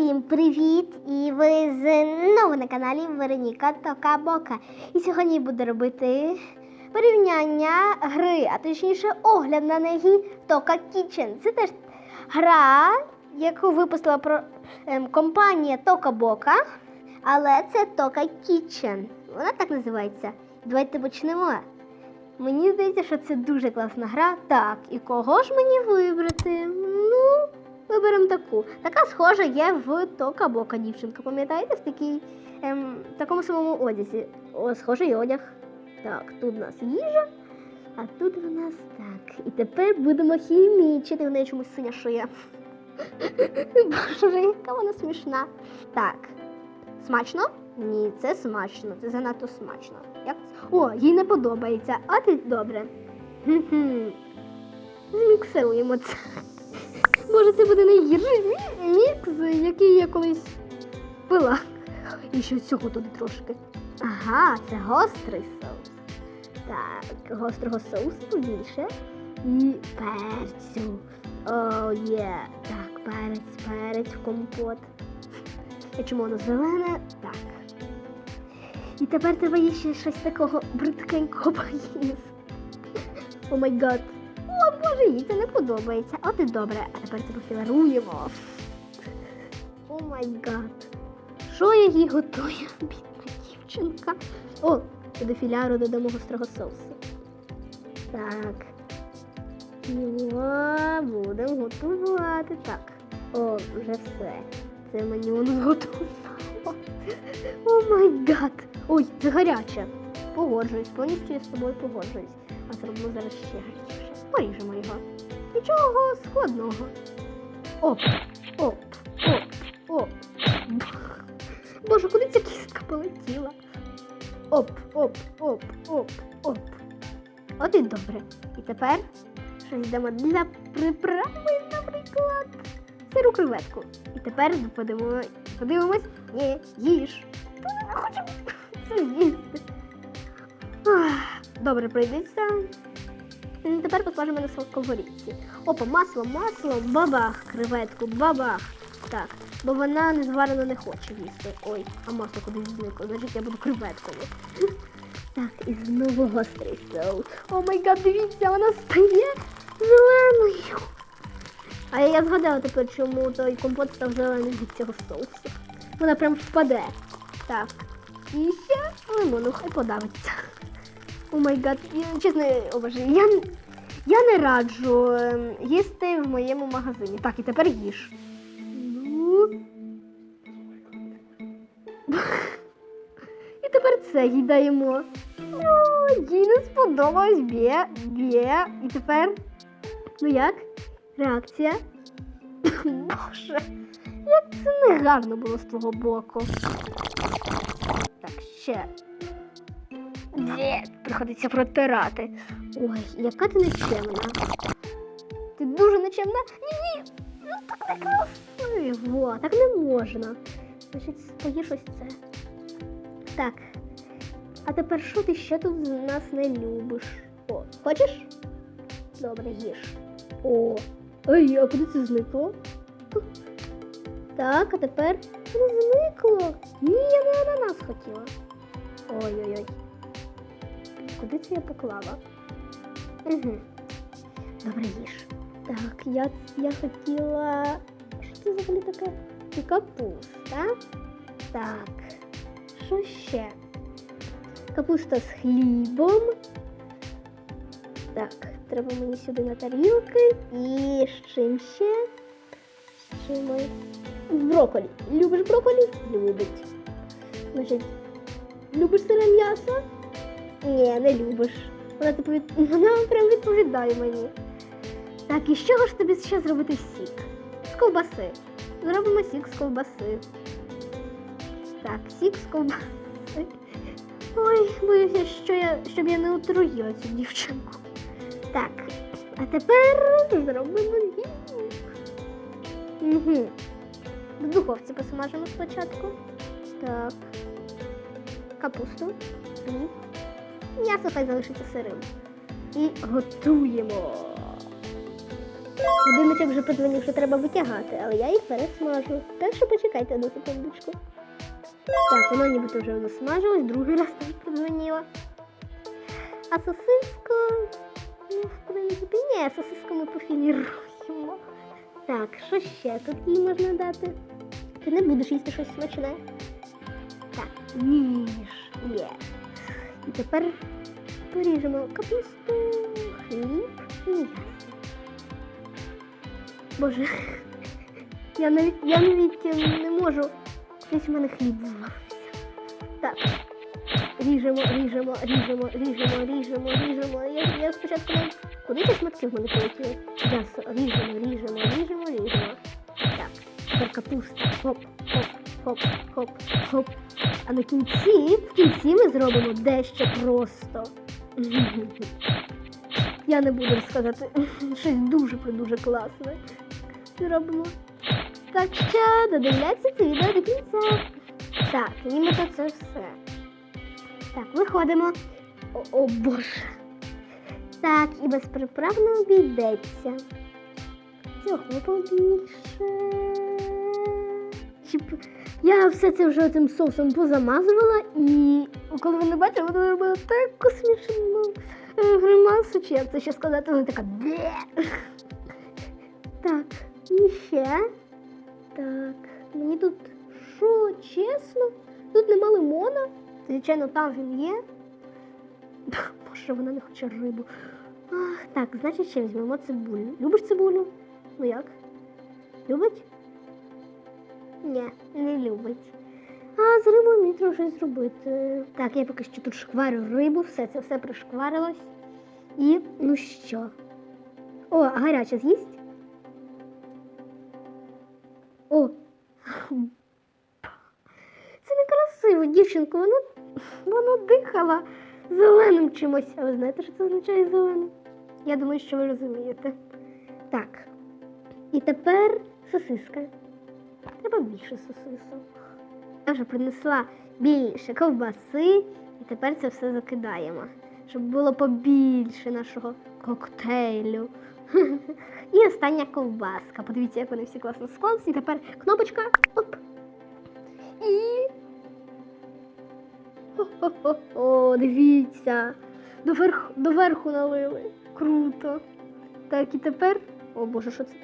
Всім привіт! І ви знову на каналі Вероніка Тока Бока. І сьогодні я буду робити порівняння гри, а точніше огляд на неї Тока Kitchen. Це теж гра, яку випустила про, ем, компанія Тока Бока, але це Тока Kitchen. Вона так називається. Давайте почнемо. Мені здається, що це дуже класна гра. Так, і кого ж мені вибрати? Ну, виберемо таку. Така схожа є в Тока Бока дівчинка. Пам'ятаєте, в такій, ем, такому самому одязі. О, схожий одяг. Так, тут у нас їжа, а тут у нас так. І тепер будемо хімічити. В неї чомусь синя шия. Боже, яка вона смішна. Так. Смачно? Ні, це смачно, це занадто смачно. Як? О, їй не подобається, а ти добре. Зміксируємо це. Може, це буде найгірший мікс, який я колись пила. І ще цього туди трошки. Ага, це гострий соус. Так, гострого соусу побільше. І перцю. О, є. Так, перець, перець в компот. І чому воно зелене? Так. І тепер треба є ще щось такого бридкенького поїсти. О май гад. О, боже, їй це не подобається. От і добре. А тепер це пофіларуємо. О май гад. Що я їй готую, бідна дівчинка? О, до філяру додамо гострого соусу. Так. Його будемо готувати. Так. О, вже все. Це мені воно зготувало. О май гад. Ой, це гаряче. Погоджуюсь, повністю я з тобою погоджуюсь. А зробимо зараз ще гарячіше. Поріжемо його. Нічого складного. Оп, оп, оп, оп. Боже, куди ця кістка полетіла? Оп, оп, оп, оп, оп. І добре. І тепер щось йдемо для приправи, наприклад. Сиру креветку. І тепер подивимо, подивимось. Ні, їж. Не хочу це з'їсти. Добре, пройдеться. М, Тепер посмажимо на сковорідці. Опа, масло, масло, бабах, креветку, бабах. Так, бо вона не зварено не хоче їсти. Ой, а масло кудись зникло, значить я буду креветкою. Так, і знову гострий соус. О май гад, дивіться, вона стає зеленою. А я згадала тепер, чому той компот став зеленим від цього соусу. Вона прям впаде. Так. І ще лимону, хай подавиться. О май гад, чесно, о боже, я, я не раджу ем, їсти в моєму магазині. Так, і тепер їж. Ну. І тепер це їй даємо. О, їй не сподобалось б'є, б'є. І тепер. Ну як? Реакція? Боже, як це не гарно було з твого боку. Так, ще. Де? Приходиться протирати. Ой, яка ти нечемна. Ти дуже нечемна? Ні, ні. Ну так не красиво. Так не можна. Значить, стоїш ось це. Так. А тепер що ти ще тут з нас не любиш? О, хочеш? Добре, їж. О, ей, а куди це зникло? Так, а тепер не зникло. Ні, я не ананас хотіла. Ой-ой-ой. Куди це я поклала? Угу. Добре, їж. Так, я, я хотіла. Що це взагалі таке? Це капуста. Так. Що ще? Капуста з хлібом. Так, треба мені сюди на тарілки. І з чим ще? З чимось. Броколі. Любиш броколі? Любить. Значить, любиш сире м'ясо? Ні, не любиш. Вона, типу, від... Вона прям відповідає мені. Так, і з чого ж тобі ще зробити сік? З ковбаси. Зробимо сік з ковбаси. Так, сік з ковбаси. Ой, боюся, що я, щоб я не отруїла цю дівчинку. Так, а тепер зробимо їх. Угу. В духовці посмажимо спочатку. Так. Капусту. М'ясо хай залишиться сирим. І готуємо. Годинничок вже подзвонив, що треба витягати, але я їх пересмажу. Так що почекайте одну секундочку. Так, воно нібито вже засмажилось, другий раз теж подзвонила. А сосиску, ну, в принципі, ні, сосиску ми пофіліруємо. Так, що ще тут їй можна дати? Ти не будеш їсти щось смачне. Так, ніж є. І тепер поріжемо капусту, хліб і м'ясо. Боже, я навіть, я навіть е, не можу. Десь у мене хліб зварився. Так. Ріжемо, ріжемо, ріжемо, ріжемо, ріжемо, ріжемо. Я, я спочатку навіть... Куди ці шматки в мене полетіли? М'ясо, ріжемо, ріжемо, ріжемо, ріжемо. Так, тепер капуста. Хоп, хоп, хоп, хоп, хоп. А на кінці, в кінці ми зробимо дещо просто. Я не буду розказати щось дуже-дуже класне. Зробимо. Так що додивляйся це відео до кінця. Так, нібито це все. Так, виходимо. О, о боже. Так, і без приправ не обійдеться. Цього побільше. Чіп- Я все це вже цим соусом позамазувала і коли ви не бачили, вона робила таку смішну е, гримасу, як це ще сказати, вона така «Бе». Так, і ще. Так, мені тут що, чесно? Тут нема лимона. Звичайно, там він є. Боже, вона не хоче рибу. Ах, так, значить, ще візьмемо цибулю. Любиш цибулю? Ну як? Любить? Ні, не любить. А з рибою мені треба щось зробити. Так, я поки що тут шкварю рибу, все це все пришкварилось. І ну що? О, а гаряче з'їсть? О! Це некрасиво, дівчинко, воно, воно дихала зеленим чимось. А ви знаєте, що це означає зеленим? Я думаю, що ви розумієте. Так. І тепер сосиска. Треба більше сосисок. Я вже принесла більше ковбаси, і тепер це все закидаємо, щоб було побільше нашого коктейлю. І остання ковбаска. Подивіться, як вони всі класно склалися. І тепер кнопочка. Оп. І. О, дивіться. Доверху, доверху налили. Круто. Так, і тепер. О боже, що це?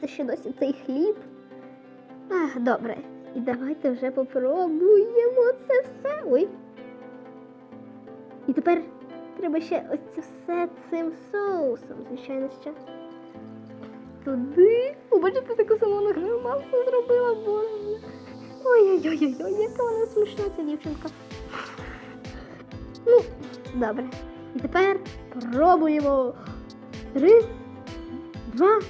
Це ще досі цей хліб. Ах, добре. І давайте вже попробуємо це все. Ой. І тепер треба ще ось це все цим соусом, звичайно, ще. Туди. О, бачите, таку саму гримасу зробила, боже. Ой-ой-ой, яка вона смішна ця дівчинка. Ну, добре. І тепер пробуємо. Три, два,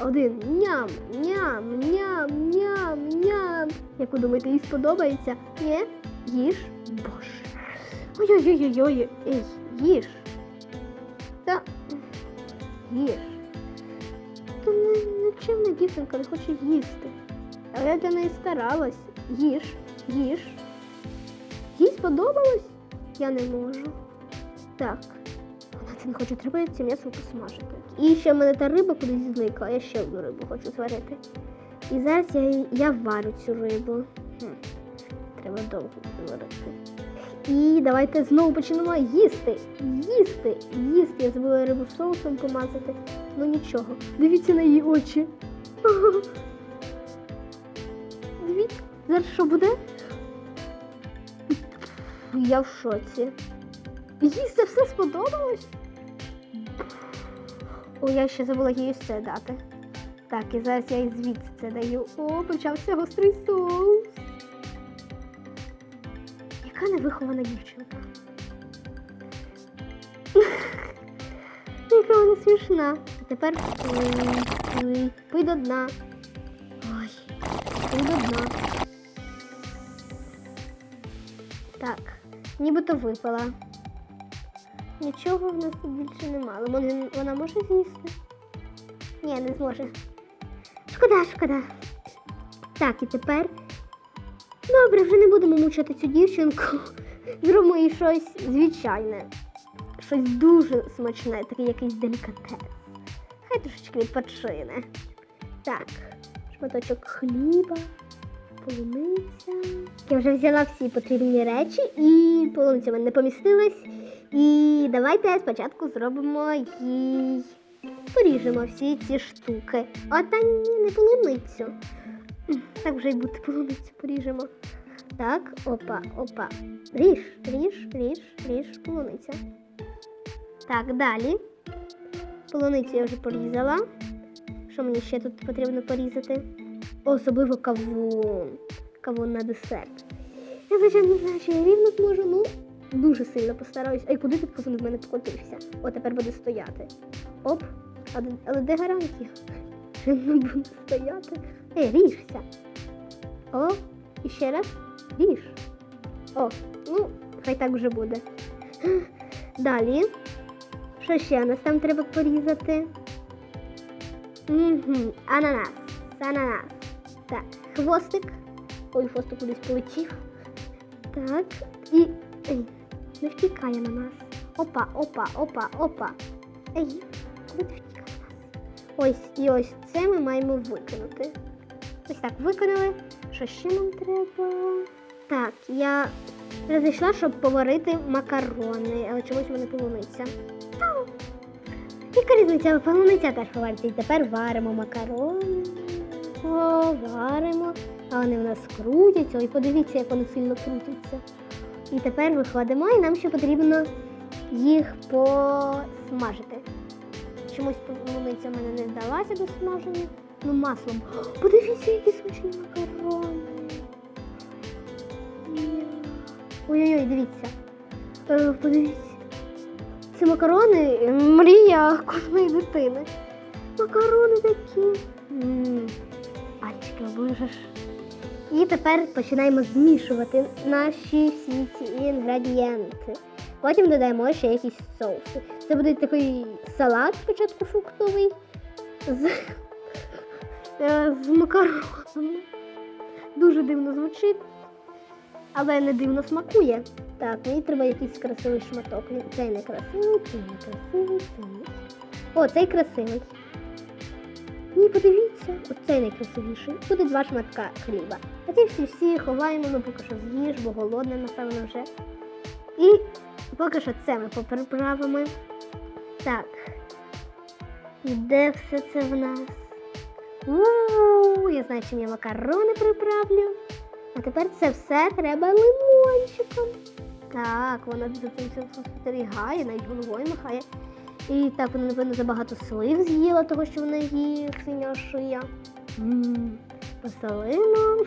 один. Ням, ням, ням, ням, ням. Як ви думаєте, їй сподобається? Ні? Їж. Боже. Ой-ой-ой-ой-ой, ей, їж. Та їж. Та не, нечемна дівчинка не хоче їсти. Але я для неї старалась. Їж, їж. Їй сподобалось? Я не можу. Так. Не хоче, треба це м'ясо посмажити. І ще в мене та риба кудись зникла, я ще одну рибу хочу зварити. І зараз я, я варю цю рибу. Треба довго варити. І давайте знову почнемо їсти. Їсти, їсти. Я забула рибу соусом помазати. Ну нічого. Дивіться на її очі. Дивіться, зараз що буде? Я в шоці. Їй це все сподобалось? О, я ще забула їй це дати. Так, і зараз я їй звідси це даю. О, почався гострий соус. Яка невихована дівчинка. Яка вона смішна. А тепер пий до дна. Ой, пий до дна. Так, нібито випала. Нічого в нас тут більше нема. Може, вона може з'їсти? Ні, не зможе. Шкода, шкода. Так, і тепер. Добре, вже не будемо мучити цю дівчинку. Зробимо їй щось звичайне. Щось дуже смачне, такий якийсь делікатес. Хай трошечки відпочине. Так, шматочок хліба, полуниця. Я вже взяла всі потрібні речі і полуниця в мене не помістилась. І давайте спочатку зробимо їй. Поріжемо всі ці штуки. А та ні, не полуницю. Так вже й бути полуницю поріжемо. Так, опа, опа. Ріж, ріж, ріж, ріж, полуниця. Так, далі. Полуницю я вже порізала. Що мені ще тут потрібно порізати? Особливо кавун. Кавун на десерт. Я, звичайно, не знаю, чи я рівно зможу, ну дуже сильно постараюсь. Ай, куди ти кавун в мене покотився? О, тепер буде стояти. Оп. А Але де гарантія? Він не буде стояти? Ей, ріжся. О, і ще раз. Ріж. О, ну, хай так вже буде. Далі. Що ще нас там треба порізати? Угу. Ананас. Ананас. Так, хвостик. Ой, хвостик кудись полетів. Так. І. не втікає на нас. Опа, опа, опа, опа. Ей, куди втікає на нас? Ось і ось це ми маємо виконати. Ось так, виконали. Що ще нам треба? Так, я розійшла, щоб поварити макарони, але чомусь в мене полуниця. Яка різниця? Полуниця теж повариться. І тепер варимо макарони. О, варимо. А вони в нас крутяться. Ой, подивіться, як вони сильно крутяться. І тепер виходимо, і нам ще потрібно їх посмажити. Чомусь полуниця мене не вдалася до смаження. Ну, маслом. Подивіться, які смачні макарони. Ой-ой-ой, дивіться. Е, подивіться. Це макарони е, мрія кожної дитини. Макарони такі. М, Пальчики оближеш. І тепер починаємо змішувати наші всі ці інгредієнти. Потім додаємо ще якісь соуси. Це буде такий салат спочатку фруктовий з, е, з макаронами. Дуже дивно звучить, але не дивно смакує. Так, мені треба якийсь красивий шматок. Цей не красивий, цей не красивий, цей не. О, цей красивий. Ні, подивіться, оцей найкрасивіший. Буде два шматка хліба. А ці всі всі ховаємо, ну поки що з'їж, бо голодне, напевно, вже. І поки що це ми попереправимо. Так. І де все це в нас? У, я знаю, чим я макарони приправлю. А тепер це все треба лимончиком. Так, вона за цим всім спостерігає, навіть головою махає. І так вона, напевно, забагато слив з'їла, того що в неї синя шия. Ммм, посолимо.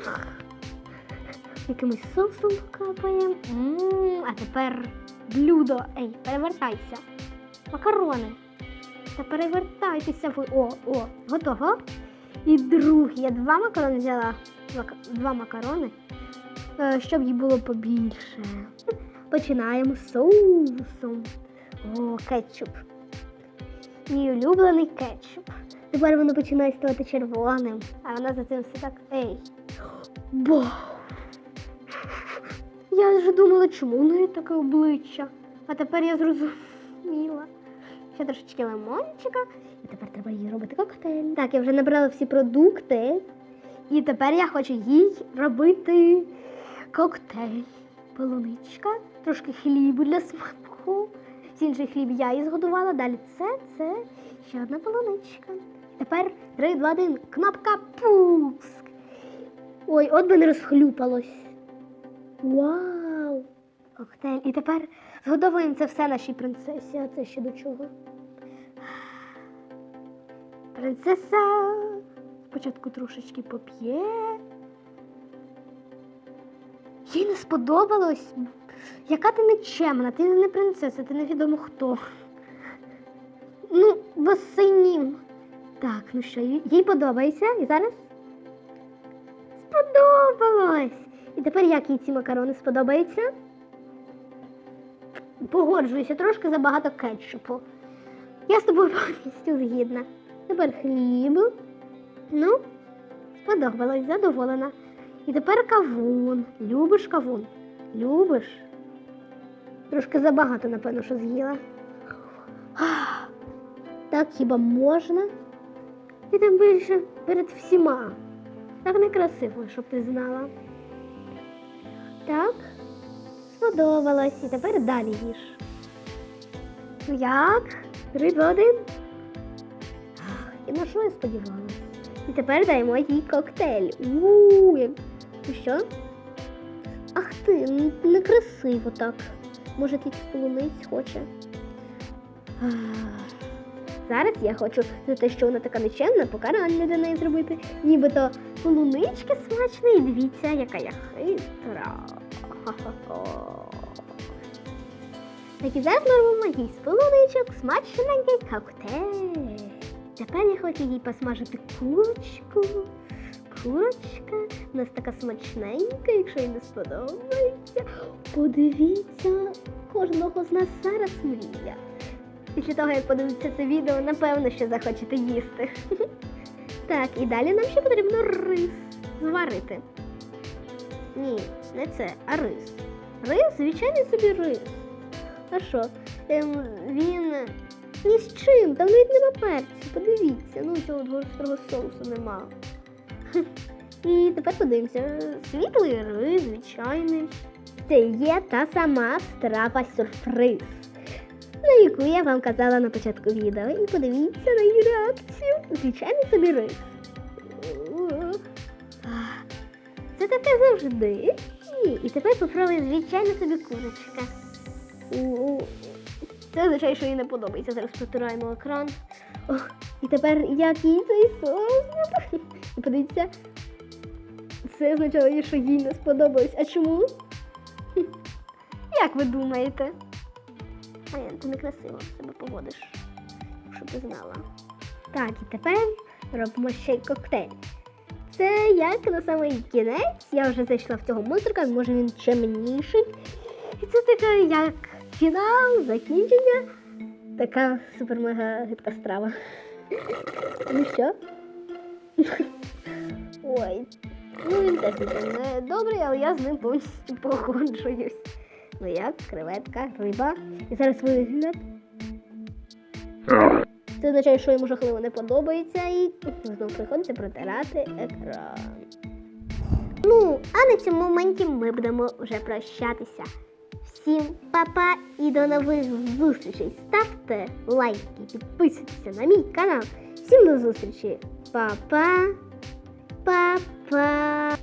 Якимось соусом капаємо. Ммм, а тепер блюдо. Ей, перевертайся. Макарони. Та перевертайтеся ви. О, о, готово. І другий. Я два макарони взяла. Два макарони. е, Щоб їх було побільше. Починаємо з соусом. О, кетчуп. Мій улюблений кетчуп. Тепер воно починає ставати червоним, а вона за цим все так. Ей. Бо. Я вже думала, чому в неї таке обличчя. А тепер я зрозуміла. Ще трошечки лимончика. І тепер треба їй робити коктейль. Так, я вже набрала всі продукти. І тепер я хочу їй робити коктейль. Полуничка, трошки хлібу для смаку. Інший хліб я її згодувала. Далі це, це ще одна полуничка. Тепер 3, 2, 1, кнопка пуск. Ой, от би не розхлюпалось. Вау! Коктейль. І тепер згодовуємо це все нашій принцесі. А це ще до чого? Принцеса спочатку трошечки поп'є. Їй не сподобалось. Яка ти нечемна, ти не принцеса, ти невідомо хто. Ну, восинім. Так, ну що, їй подобається і зараз? Сподобалось! І тепер як їй ці макарони сподобаються? Погоджуюся, трошки забагато кетчупу. Я з тобою повністю згідна. Тепер хліб. Ну, сподобалось, задоволена. І тепер кавун. Любиш кавун? Любиш? Трошки забагато, напевно, що з'їла. Так хіба можна? І там більше перед всіма. Так некрасиво, щоб ти знала. Так, сподобалось. І тепер далі їж. Ну як? Три, два, один. І на що я сподівалася? І тепер даємо їй коктейль. Ууу, як... І що? Ах ти, некрасиво так. Може, тільки полуниць хоче. Зараз я хочу за те, що вона така нечемна, покарання для неї зробити. Нібито полунички смачні, і дивіться, яка я хитра. Так і зараз ми робимо з полуничок смачненький коктейль. Тепер я хочу їй посмажити курочку. Курочка у нас така смачненька, якщо їй не сподобається. Подивіться, кожного з нас зараз мрія. Після того, як подивитися це відео, напевно, що захочете їсти. Так, і далі нам ще потрібно рис зварити. Ні, не це, а рис. Рис, звичайний собі рис. А що? Ем, він ні з чим, там навіть нема перцю. Подивіться, ну цього гострого соусу нема. І тепер подивимося. Світлий рис, звичайний. Це є та сама страва сюрприз, на яку я вам казала на початку відео. І подивіться на її реакцію. Звичайний собі рис. Це таке завжди. І тепер попробуй звичайно собі курочка. Це означає, що їй не подобається. Зараз протираємо екран. Ох, і тепер як їй цей соус? І подивіться, це означало, що їй не сподобалось. А чому? Як ви думаєте? А я ти некрасиво себе поводиш, щоб ти знала. Так, і тепер робимо ще й коктейль. Це як на самий кінець. Я вже зайшла в цього монстрика, може він чемніший. І це таке як фінал, закінчення. Така супер-мега гидка страва. Ну що? Ой, ну він теж не добрий, але я з ним повністю погоджуюсь. Ну як, креветка, риба. І зараз вигляд. Це означає, що йому жахливо не подобається, і знову приходиться протирати екран. Ну, а на цьому моменті ми будемо вже прощатися. Всім па-па і до нових зустрічей. Ставте лайки, підписуйтесь на мій канал. Всім до зустрічі. Па-па. Па-па.